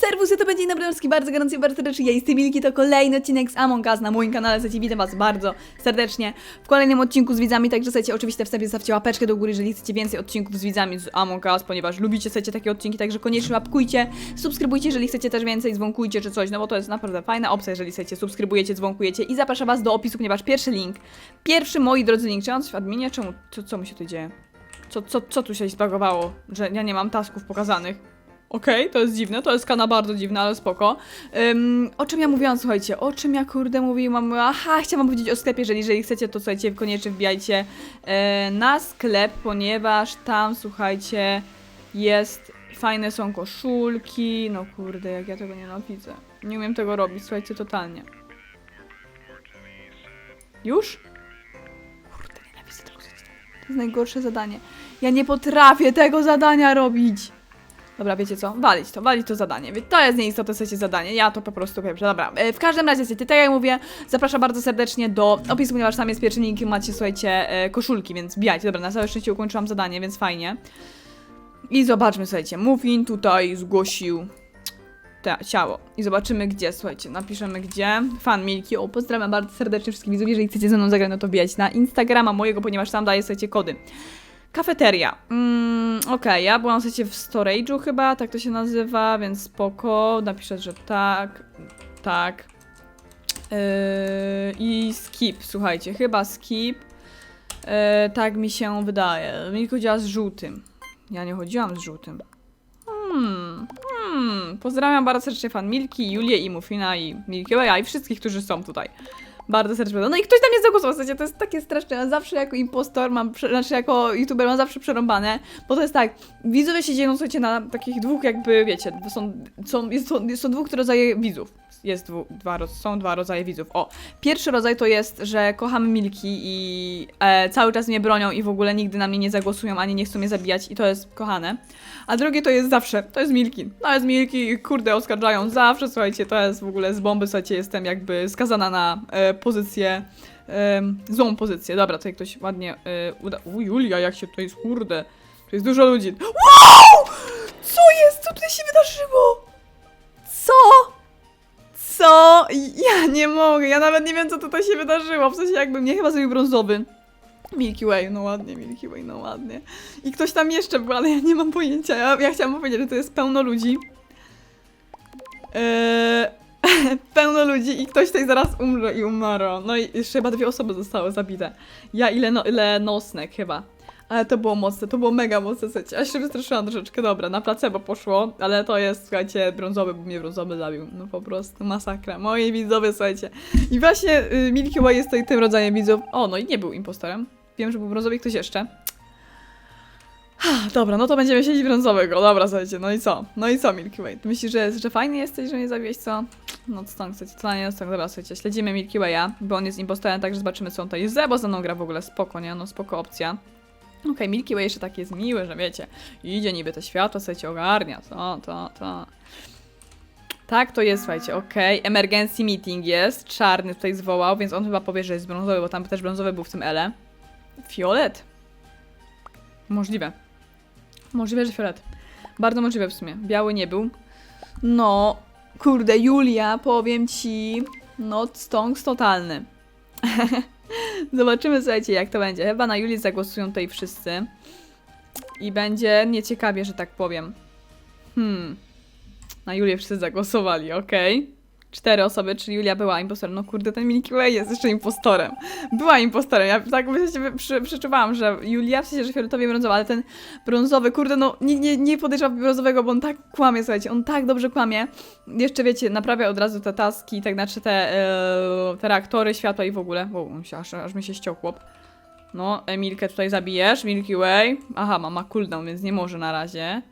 Serwusy, to będzie Nabrowski, bardzo gorący bardzo serdecznie. Ja jestem Milki, to kolejny odcinek z Among Us na moim kanale, słuchajcie, witam was bardzo serdecznie w kolejnym odcinku z widzami, także słuchajcie, oczywiście wstępnie zostawcie łapeczkę do góry, jeżeli chcecie więcej odcinków z widzami z Among Us, ponieważ lubicie, słuchajcie, takie odcinki, także koniecznie łapkujcie, subskrybujcie, jeżeli chcecie też więcej, dzwonkujcie czy coś, no bo to jest naprawdę fajna opcja, jeżeli chcecie, subskrybujecie, dzwonkujecie i zapraszam was do opisu, ponieważ pierwszy link, pierwszy, moi drodzy link, czy on w adminie, czemu, co, co mu się tu dzieje? Co, co, co tu się zbagowało, że ja nie mam tasków pokazanych? Okej, to jest dziwne, to jest kana bardzo dziwne, ale spoko. O czym ja mówiłam, słuchajcie, o czym ja kurde mówiłam? Aha, chciałam powiedzieć o sklepie, jeżeli, jeżeli chcecie, to słuchajcie, koniecznie wbijajcie e, na sklep, ponieważ tam, słuchajcie, jest, fajne są koszulki, no kurde, jak ja tego nienawidzę. Nie umiem tego robić, słuchajcie, totalnie. Już? Kurde, nienawidzę tego. To jest najgorsze zadanie. Ja nie potrafię tego zadania robić. Dobra, wiecie co? Walić to, walić to zadanie. To jest nieistotne, słuchajcie, zadanie. Ja to po prostu wiem, że dobra. E, W każdym razie, słuchajcie, tak jak mówię, zapraszam bardzo serdecznie do opisu, ponieważ tam jest pierwszy link, macie, słuchajcie, e, koszulki, więc bijajcie. Dobra, na całe szczęście ukończyłam zadanie, więc fajnie. I zobaczmy, słuchajcie, Muffin tutaj zgłosił te, ciało. I zobaczymy gdzie, słuchajcie, napiszemy gdzie. Fan Milki, o, pozdrawiam bardzo serdecznie wszystkich widzów. Jeżeli chcecie ze mną zagrać, no to wbijać na Instagrama mojego, ponieważ tam daję, słuchajcie, kody. Kafeteria. Mm, Okej, ja byłam słuchajcie w storage'u chyba, tak to się nazywa, więc spoko. Napiszę, że tak, tak. Yy, I skip, słuchajcie, chyba skip. Yy, tak mi się wydaje. Mi chodziła z żółtym. Ja nie chodziłam z żółtym. Hmm, hmm. Pozdrawiam bardzo serdecznie fan Milki, Julię i Muffina i Way'a i wszystkich, którzy są tutaj. Bardzo serdecznie. No i ktoś tam jest zagłosował, w sensie to jest takie straszne. Ja zawsze jako impostor mam, znaczy jako youtuber mam zawsze przerąbane, bo to jest tak, widzowie się dzielą, słuchajcie, na takich dwóch jakby, wiecie, są, są, jest, są, są dwóch rodzaje widzów. Jest dwu, dwa, są dwa rodzaje widzów. O, pierwszy rodzaj to jest, że kochamy Milki i e, cały czas mnie bronią i w ogóle nigdy na mnie nie zagłosują, ani nie chcą mnie zabijać i to jest kochane. A drugie to jest zawsze, to jest Milki. To jest Milki i kurde, oskarżają zawsze, słuchajcie, to jest w ogóle z bomby, słuchajcie, jestem jakby skazana na e, pozycję, złą pozycję. Dobra, tutaj ktoś ładnie e, uda... U, Julia, jak się tutaj kurde, tu jest dużo ludzi. Wow! Co jest? Co tutaj się wydarzyło? Co? Co? Ja nie mogę, ja nawet nie wiem, co tutaj się wydarzyło, w sensie jakby mnie chyba zrobił brązowy. Milky Way, no ładnie, Milky Way, no ładnie. I ktoś tam jeszcze był, ale ja nie mam pojęcia. Ja, ja chciałam powiedzieć, że to jest pełno ludzi. Eee, pełno ludzi i ktoś tutaj zaraz umrze i umarł. No i jeszcze chyba dwie osoby zostały zabite. Ja i Leno, Lenosnek chyba. Ale to było mocne, to było mega mocne, słuchajcie. Ja się wystraszyłam troszeczkę, dobra, na placebo poszło, ale to jest, słuchajcie, brązowy, bo mnie brązowy zabił. No po prostu masakra. Moi widzowie, słuchajcie. I właśnie y, Milky Way jest tutaj tym rodzajem widzów. O, no i nie był impostorem. Wiem, że był brązowy ktoś jeszcze. Ah, Dobra, no to będziemy siedzieć brązowego. Dobra, słuchajcie, no i co? No i co, Milky Way? Ty myślisz, że, że fajny jesteś, że mnie zabiłeś, co? No to stąd, słuchajcie, to nie jest tak. Dobra, słuchajcie, śledzimy Milky Way'a, bo on jest impostorem, także zobaczymy, co on tutaj jest. Bo za mną gra w ogóle spoko, nie? No spoko opcja. Okej, Milky Way jeszcze taki jest miły, że wiecie, idzie niby te światło, słuchajcie, ogarnia, to, to, to. Tak, to jest, słuchajcie, okej. Emergency meeting jest, czarny tutaj zwołał, więc on chyba powie, że jest brązowy, bo tam też brązowy był w tym ele. Fiolet? Możliwe. Możliwe, że fiolet. Bardzo możliwe w sumie. Biały nie był. No, kurde, Julia, powiem ci, no, stonks totalny. Zobaczymy, słuchajcie, jak to będzie. Chyba na Julię zagłosują tutaj wszyscy. I będzie nieciekawie, że tak powiem. Hmm. Na Julię wszyscy zagłosowali, okej. Cztery osoby, czyli Julia była impostorem. No kurde, ten Milky Way jest jeszcze impostorem. Była impostorem. Ja tak myślę, przy, przeczuwałam, że Julia, w sensie, że fioletowy brązowy, ale ten brązowy, kurde, no nie, nie, nie podejrzewam brązowego, bo on tak kłamie, słuchajcie, on tak dobrze kłamie. Jeszcze wiecie, naprawia od razu te taski, tak znaczy te, e, te reaktory światła i w ogóle. Wow, aż, aż mi się ściął chłop. No, Emilkę tutaj zabijesz, Milky Way. Aha, mama cooldown, więc nie może na razie.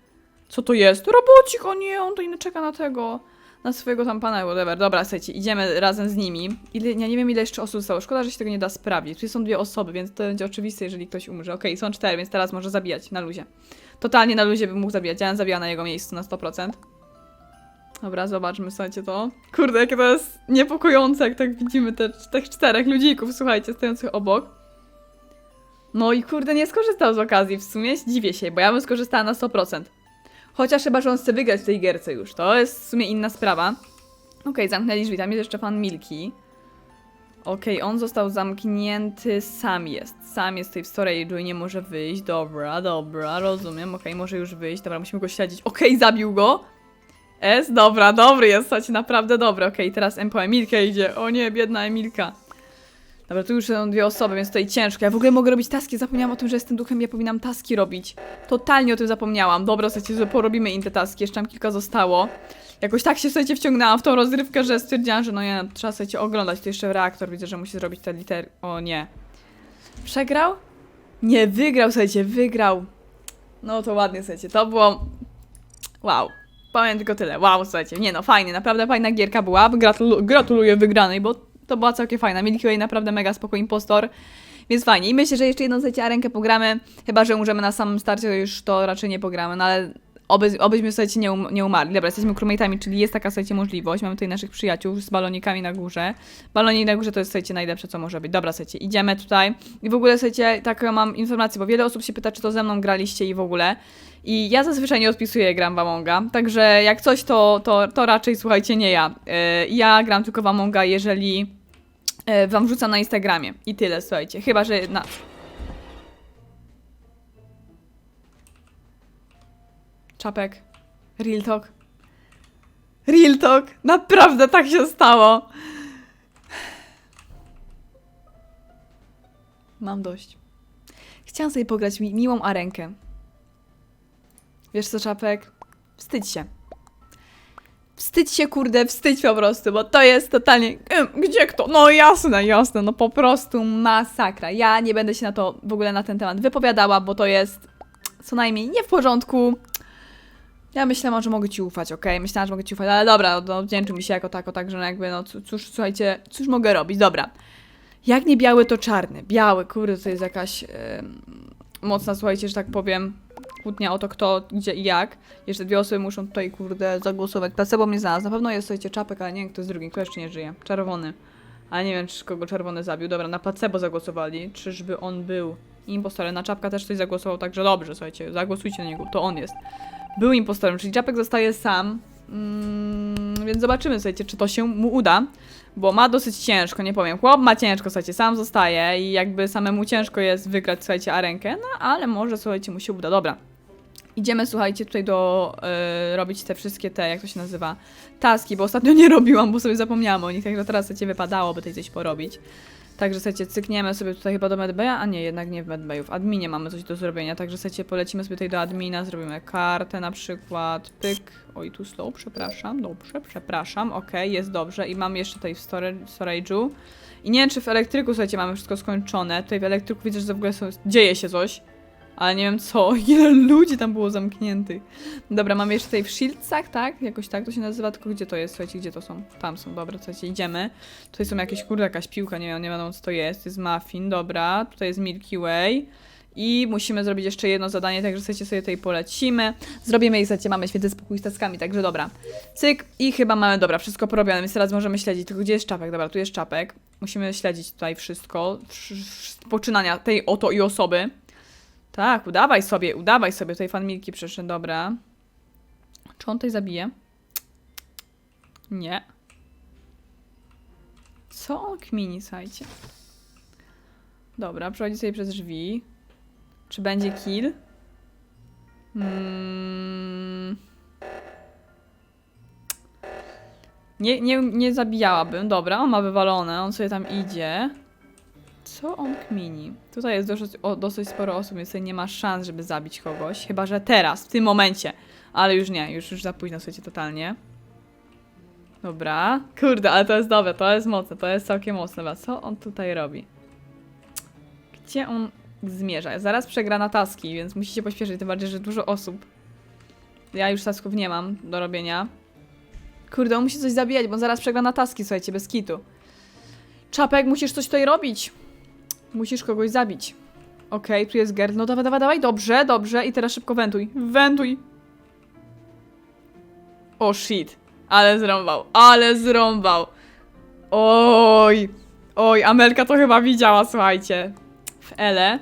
Co to jest? Robocik, o nie, on tutaj czeka na tego na swojego tam pana, whatever. Dobra, słuchajcie, idziemy razem z nimi. Ile, ja nie wiem, ile jeszcze osób zostało. Szkoda, że się tego nie da sprawdzić. Tutaj są dwie osoby, więc to będzie oczywiste, jeżeli ktoś umrze. Okej, są cztery, więc teraz może zabijać na luzie. Totalnie na luzie bym mógł zabijać. Ja bym zabijała na jego miejscu na 100%. Dobra, zobaczmy, słuchajcie to. Kurde, jakie to jest niepokojące, jak tak widzimy te, tych czterech ludzików, słuchajcie, stojących obok. No i kurde, nie skorzystał z okazji w sumie. Dziwię się, bo ja bym skorzystała na 100%. Chociaż chyba, że on chce wygrać w tej gierce już. To jest w sumie inna sprawa. Okej, zamknęli drzwi. Tam jest jeszcze pan Milki. Okej, on został zamknięty, sam jest. Sam jest w storage'u i nie może wyjść. Dobra, dobra, rozumiem. Okej, może już wyjść. Dobra, musimy go śledzić. Okej, zabił go. S, dobra, dobry jest, słuchajcie, naprawdę dobry. Okej, teraz M po Emilkę idzie. O nie, biedna Emilka. Dobra, tu już są dwie osoby, więc tutaj ciężko. Ja w ogóle mogę robić taski. Zapomniałam o tym, że jestem duchem, ja powinnam taski robić. Totalnie o tym zapomniałam. Dobra, słuchajcie, że porobimy im te taski. Jeszcze tam kilka zostało. Jakoś tak się, słuchajcie, wciągnęłam w tą rozrywkę, że stwierdziłam, że no nie, trzeba, słuchajcie, oglądać. Tu jeszcze reaktor, widzę, że musi zrobić te litery. O nie. Przegrał? Nie, wygrał, słuchajcie, wygrał. No to ładnie, słuchajcie, to było... Wow. Powiem tylko tyle. Wow, słuchajcie. Nie no, fajnie, naprawdę fajna gierka była. Gratulu gratuluję wygranej, bo to była całkiem fajna. Milky Way naprawdę mega spoko impostor. Więc fajnie. I myślę, że jeszcze jedną, arenkę pogramy. Chyba, że umrzemy na samym starcie, to już to raczej nie pogramy, no ale oby, obyśmy, słuchajcie, nie, um nie umarli. Dobra, jesteśmy crewmate'ami, czyli jest taka, słuchajcie, możliwość. Mamy tutaj naszych przyjaciół z balonikami na górze. Balonik na górze to jest, słuchajcie, najlepsze, co może być. Dobra, słuchajcie, idziemy tutaj. I w ogóle, słuchajcie, taką mam informację, bo wiele osób się pyta, czy to ze mną graliście i w ogóle. I ja zazwyczaj nie odpisuję gram w Amonga, także jak coś, to, to, to raczej, słuchajcie, nie ja. Yy, ja gram tylko w Amonga, jeżeli wam wrzucam na Instagramie. I tyle, słuchajcie. Chyba, że na... Czapek. Real talk. Real talk. Naprawdę tak się stało. Mam dość. Chciałam sobie pograć mi miłą arenkę. Wiesz co, Czapek? Wstydź się. Wstydź się, kurde, wstydź po prostu, bo to jest totalnie... Gdzie kto? No jasne, jasne, no po prostu masakra. Ja nie będę się na to, w ogóle na ten temat wypowiadała, bo to jest co najmniej nie w porządku. Ja myślałam, że mogę ci ufać, okej? Myślałam, że mogę ci ufać, ale dobra, no wdzięczy mi się jako tako, także no jakby, no cóż, słuchajcie, cóż mogę robić, dobra. Jak nie biały, to czarny. Biały, kurde, to jest jakaś em, mocna, słuchajcie, że tak powiem, kłótnia o to, kto, gdzie i jak. Jeszcze dwie osoby muszą tutaj, kurde, zagłosować. Placebo mnie znalazł. Na pewno jest, słuchajcie, czapek, ale nie wiem, kto jest drugi. Kto jeszcze nie żyje. Czerwony. Ale nie wiem, czy kogo czerwony zabił. Dobra, na placebo zagłosowali. Czyżby on był impostorem? Na czapka też ktoś zagłosował, także dobrze, słuchajcie, zagłosujcie na niego. To on jest. Był impostorem, czyli czapek zostaje sam. Mm, więc zobaczymy, słuchajcie, czy to się mu uda. Bo ma dosyć ciężko, nie powiem. Chłop ma ciężko, słuchajcie, sam zostaje i jakby samemu ciężko jest wygrać, słuchajcie, arenkę. No ale może, słuchajcie, mu się uda. Dobra. Idziemy, słuchajcie, tutaj do y, robić te wszystkie te, jak to się nazywa, taski, bo ostatnio nie robiłam, bo sobie zapomniałam o nich, także teraz słuchajcie, wypadałoby tutaj coś porobić. Także słuchajcie, cykniemy sobie tutaj chyba do medbaya, a nie, jednak nie w medbayu, w adminie mamy coś do zrobienia, także słuchajcie, polecimy sobie tutaj do admina, zrobimy kartę na przykład, pyk, oj tu slow, przepraszam, dobrze, przepraszam, okej, jest dobrze i mam jeszcze tutaj w storage- storage'u i nie wiem, czy w elektryku, słuchajcie, mamy wszystko skończone, tutaj w elektryku widzę, że w ogóle są, dzieje się coś, ale nie wiem co, ile ludzi tam było zamkniętych. Dobra, mamy jeszcze tutaj w Shieldsach, tak? Jakoś tak to się nazywa, tylko gdzie to jest? Słuchajcie, gdzie to są? Tam są, dobra, słuchajcie, idziemy. Tutaj są jakieś, kurde, jakaś piłka, nie wiem, nie wiadomo co to jest. Jest muffin, dobra, tutaj jest Milky Way. I musimy zrobić jeszcze jedno zadanie, także słuchajcie, sobie tutaj polecimy. Zrobimy i słuchajcie, mamy świetny spokój z taskami, także dobra. Cyk i chyba mamy, dobra, wszystko porobione, więc teraz możemy śledzić. Tylko gdzie jest czapek? Dobra, tu jest czapek. Musimy śledzić tutaj wszystko, wsz- wsz- poczynania tej oto i osoby. Tak, udawaj sobie, udawaj sobie. Tutaj fan Milki przyszedł, dobra. Czy on tutaj zabije? Nie. Co on kmini, słuchajcie? Dobra, przechodzi sobie przez drzwi. Czy będzie kill? Mm. Nie, nie, nie zabijałabym. Dobra, on ma wywalone, on sobie tam idzie. Co on kmini? Tutaj jest dosyć, o, dosyć sporo osób, więc tutaj nie ma szans, żeby zabić kogoś. Chyba, że teraz, w tym momencie. Ale już nie, już, już za późno, słuchajcie, totalnie. Dobra. Kurde, ale to jest dobre, to jest mocne, to jest całkiem mocne. Dobra, co on tutaj robi? Gdzie on zmierza? Zaraz przegra na taski, więc musi się pośpieszyć, tym bardziej, że dużo osób. Ja już tasków nie mam do robienia. Kurde, on musi coś zabijać, bo zaraz przegra na taski, słuchajcie, bez kitu. Czapek, musisz coś tutaj robić. Musisz kogoś zabić. Okej, tu jest Gerd. No dawaj, dawaj, dawaj. Dobrze, dobrze. I teraz szybko wentuj. Wentuj. O shit. Ale zrąbał. Ale zrąbał. Oj. Oj, Amelka to chyba widziała, słuchajcie. W Ele.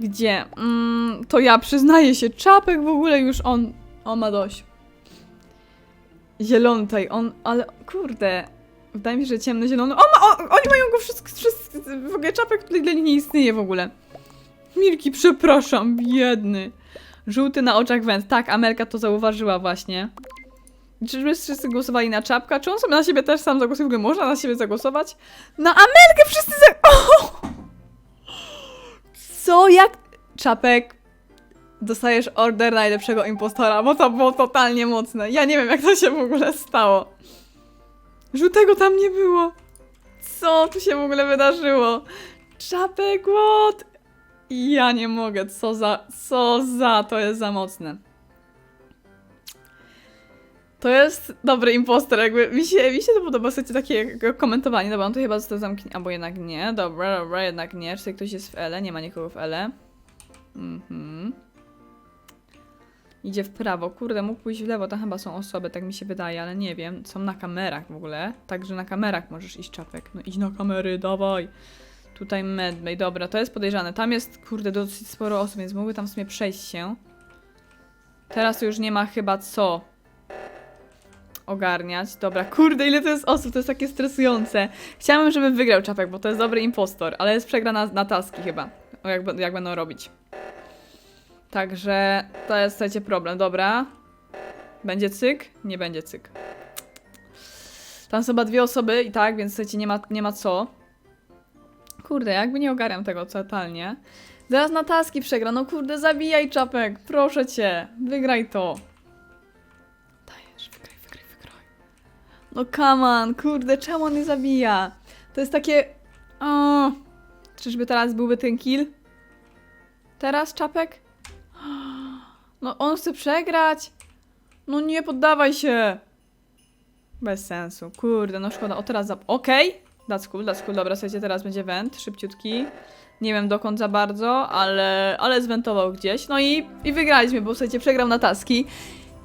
Gdzie? Mm, to ja przyznaję się, czapek w ogóle już on. On ma dość. Zielony on, ale kurde. Wydaje mi się, że ciemny zielony. O, ma, o, oni mają go wszystko, wszystko. W ogóle czapek tutaj dla nich nie istnieje w ogóle. Milki, przepraszam, biedny. Żółty na oczach węd. Tak, Amelka to zauważyła właśnie. Czyżby wszyscy głosowali na czapka? Czy on sobie na siebie też sam zagłosuje? W ogóle można na siebie zagłosować? Na Amelkę wszyscy za... O! Co? Jak? Czapek, dostajesz order najlepszego impostora, bo to było totalnie mocne. Ja nie wiem, jak to się w ogóle stało. Żółtego tam nie było. Co tu się w ogóle wydarzyło? Czapek, what? Ja nie mogę, co za, co za, to jest za mocne. To jest dobry impostor, jakby mi się, mi się to podoba, słuchajcie, takie komentowanie. Dobra, on tu chyba został zamknięty, albo jednak nie. Dobra, dobra, jednak nie. Czy ktoś jest w Ele? Nie ma nikogo w Ele. Mhm. Idzie w prawo. Kurde, mógł pójść w lewo, tam chyba są osoby, tak mi się wydaje, ale nie wiem. Są na kamerach w ogóle. Także na kamerach możesz iść czapek. No idź na kamery, dawaj. Tutaj medbay, dobra, to jest podejrzane. Tam jest, kurde, dosyć sporo osób, więc mogły tam w sumie przejść się. Teraz już nie ma chyba co ogarniać. Dobra, kurde, ile to jest osób, to jest takie stresujące. Chciałabym, żeby wygrał Czapek, bo to jest dobry impostor, ale jest przegra na, taski chyba, jak, jak będą robić. Także to jest, słuchajcie, problem. Dobra. Będzie cyk? Nie będzie cyk. Tam są chyba dwie osoby i tak, więc słuchajcie, nie ma, nie ma co. Kurde, jakby nie ogarniam tego totalnie. Zaraz na taski przegra. No kurde, zabijaj czapek. Proszę cię. Wygraj to. Dajesz, wygraj, wygraj, wygraj. No come on, kurde, czemu on nie zabija? To jest takie... O, czyżby teraz byłby ten kill? Teraz czapek? No on chce przegrać? No nie poddawaj się. Bez sensu. Kurde, no szkoda. O teraz za... Okej. That's cool, that's cool. Dobra, słuchajcie, teraz będzie went, szybciutki. Nie wiem dokąd za bardzo, ale, ale zwentował gdzieś. No i, i wygraliśmy, bo słuchajcie, przegrał na taski.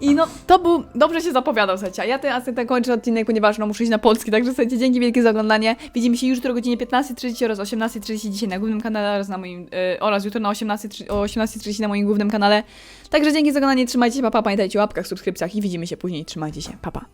I no, to był, dobrze się zapowiadał, słuchajcie. Ja teraz ten kończę odcinek, ponieważ no muszę iść na polski, także słuchajcie, dzięki wielkie za oglądanie. Widzimy się jutro o godzinie 15.30 oraz 18.30 dzisiaj na głównym kanale oraz na moim, y, oraz jutro na 18.30 o 18.30 na moim głównym kanale. Także dzięki za oglądanie, trzymajcie się, papa, pamiętajcie o łapkach, subskrypcjach i widzimy się później, trzymajcie się, papa.